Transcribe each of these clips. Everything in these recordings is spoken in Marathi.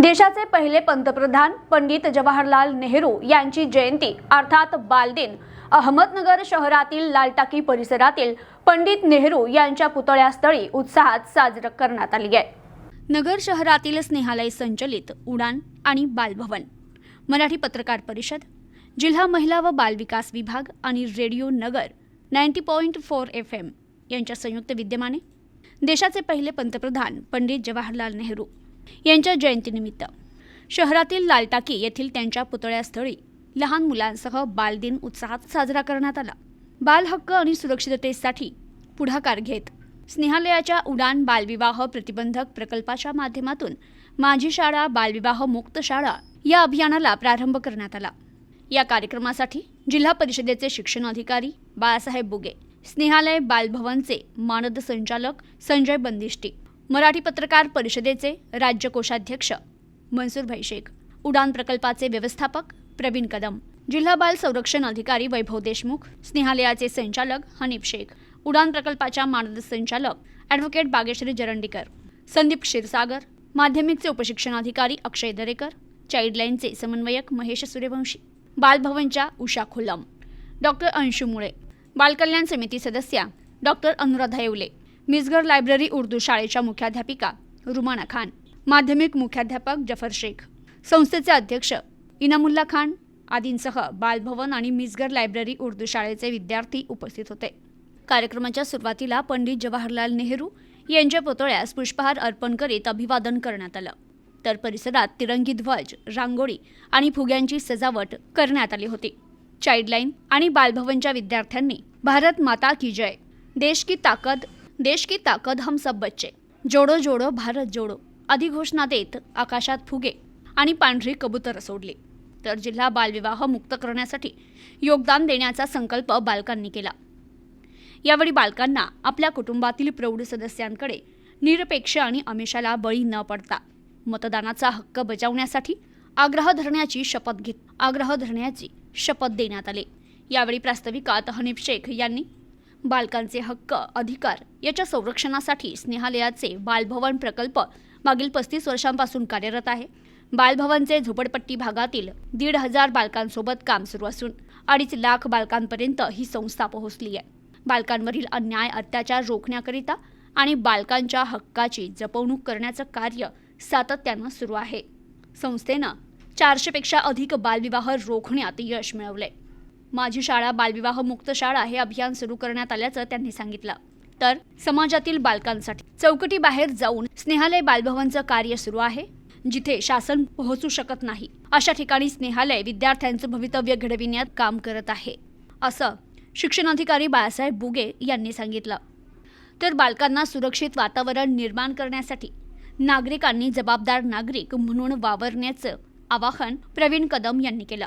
देशाचे पहिले पंतप्रधान पंडित जवाहरलाल नेहरू यांची जयंती अर्थात बालदिन अहमदनगर शहरातील लालटाकी परिसरातील पंडित नेहरू यांच्या पुतळ्यास्थळी उत्साहात साजरं करण्यात आली आहे. नगर शहरातील स्नेहालय संचलित उडान आणि बालभवन. मराठी पत्रकार परिषद जिल्हा महिला व बालविकास विभाग आणि radio Nagar ninety point four F M यांच्या संयुक्त विद्यमाने देशाचे पहिले पंतप्रधान पंडित जवाहरलाल नेहरू यांच्या जयंतीनिमित्त. शहरातील लालटाकी येथील त्यांच्या पुतळ्यास्थळी लहान मुलांसह बालदिन उत्साहात साजरा करण्यात आला. बाल हक्क आणि सुरक्षिततेसाठी पुढाकार घेत स्नेहालयाच्या उडान बालविवाह प्रतिबंधक प्रकल्पाच्या माध्यमातून माझी शाळा बालविवाह मुक्त शाळा या अभियानाला प्रारंभ करण्यात आला. या कार्यक्रमासाठी जिल्हा परिषदेचे शिक्षण अधिकारी बाळासाहेब बुगे स्नेहालय बालभवनचे मानद संचालक संजय बंदिष्टी मराठी पत्रकार परिषदेचे राज्य कोषाध्यक्ष मनसूरभाई शेख उडान प्रकल्पाचे व्यवस्थापक प्रवीण कदम जिल्हा बाल संरक्षण अधिकारी वैभव देशमुख स्नेहालयाचे संचालक हनीफ शेख उडान प्रकल्पाच्या मानद संचालक ॲडव्होकेट बागेश्वरी जरंडीकर संदीप क्षीरसागर माध्यमिकचे उपशिक्षणाधिकारी अक्षय दरेकर चाइल्डलाईनचे समन्वयक महेश सूर्यवंशी बालभवनच्या उषा खुलम डॉक्टर अंशू मुळे बालकल्याण समिती सदस्या डॉक्टर अनुराधा येवले मिसगर लायब्ररी उर्दू शाळेच्या मुख्याध्यापिका रुमाना खान. माध्यमिक मुख्याध्यापक जफर शेख. संस्थेचे अध्यक्ष इनामुल्ला खान. आदींसह बालभवन आणि मिसगर लायब्ररी उर्दू शाळेचे विद्यार्थी उपस्थित होते. कार्यक्रमाच्या सुरुवातीला पंडित जवाहरलाल नेहरू यांच्या पुतळ्यास पुष्पहार अर्पण करीत अभिवादन करण्यात आलं. तर परिसरात तिरंगी ध्वज रांगोळी आणि फुग्यांची सजावट करण्यात आली होती. चाइल्डलाईन आणि बालभवनच्या विद्यार्थ्यांनी भारत माता की जय देश की ताकद देश की ताकद हम सब बच्चे. जोडो जोडो भारत जोडो. आदी घोषणा देत आकाशात फुगे. आणि पांढरी कबूतर सोडले. तर जिल्हा बालविवाह मुक्त करण्यासाठी योगदान देण्याचा संकल्प बालकांनी केला. यावेळी बालकांना आपल्या कुटुंबातील प्रौढ सदस्यांकडे निरपेक्ष आणि आमिषाला बळी न पडता मतदानाचा हक्क बजावण्यासाठी आग्रह धरण्याची शपथ घेत आग्रह धरण्याची शपथ देण्यात आली. यावेळी प्रास्ताविकात हनीफ शेख यांनी बालकांचे हक्क अधिकार याच्या संरक्षणासाठी स्नेहालयाचे बालभवन प्रकल्प मागील पस्तीस वर्षांपासून कार्यरत आहे. बालभवनचे झोपडपट्टी भागातील दीड हजार बालकांसोबत काम सुरू असून अडीच लाख बालकांपर्यंत ही संस्था पोहोचली आहे. बालकांवरील अन्याय अत्याचार रोखण्याकरिता आणि बालकांच्या हक्काची जपवणूक करण्याचं कार्य सातत्यानं सुरू आहे. संस्थेनं चारशेपेक्षा अधिक बालविवाह रोखण्यात यश मिळवलंय. माझी शाळा बालविवाह मुक्त शाळा हे अभियान सुरू करण्यात आल्याचं त्यांनी सांगितलं. तर समाजातील बालकांसाठी चौकटी बाहेर जाऊन स्नेहालय बालभवनचं कार्य सुरू आहे जिथे शासन पोहोचू शकत नाही. अशा ठिकाणी स्नेहालय विद्यार्थ्यांचं भवितव्य घडविण्यात काम करत आहे असं शिक्षणाधिकारी बाळासाहेब बुगे यांनी सांगितलं. तर बालकांना सुरक्षित वातावरण निर्माण करण्यासाठी नागरिकांनी जबाबदार नागरिक म्हणून वावरण्याचं आवाहन प्रवीण कदम यांनी केलं.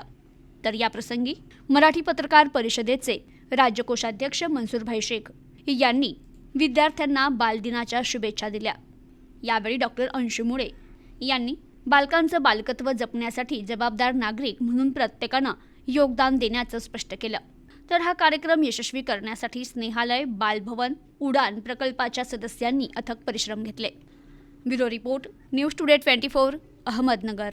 तर याप्रसंगी मराठी पत्रकार परिषदेचे राज्य कोषाध्यक्ष मनसूरभाई शेख यांनी विद्यार्थ्यांना बालदिनाच्या शुभेच्छा दिल्या. यावेळी डॉक्टर अंशू मुळे यांनी बालकांचं बालकत्व जपण्यासाठी जबाबदार नागरिक म्हणून प्रत्येकानं योगदान देण्याचं स्पष्ट केलं. तर हा कार्यक्रम यशस्वी करण्यासाठी स्नेहालय बालभवन उडान प्रकल्पाच्या सदस्यांनी अथक परिश्रम घेतले. Bureau report news today twenty four Ahmednagar.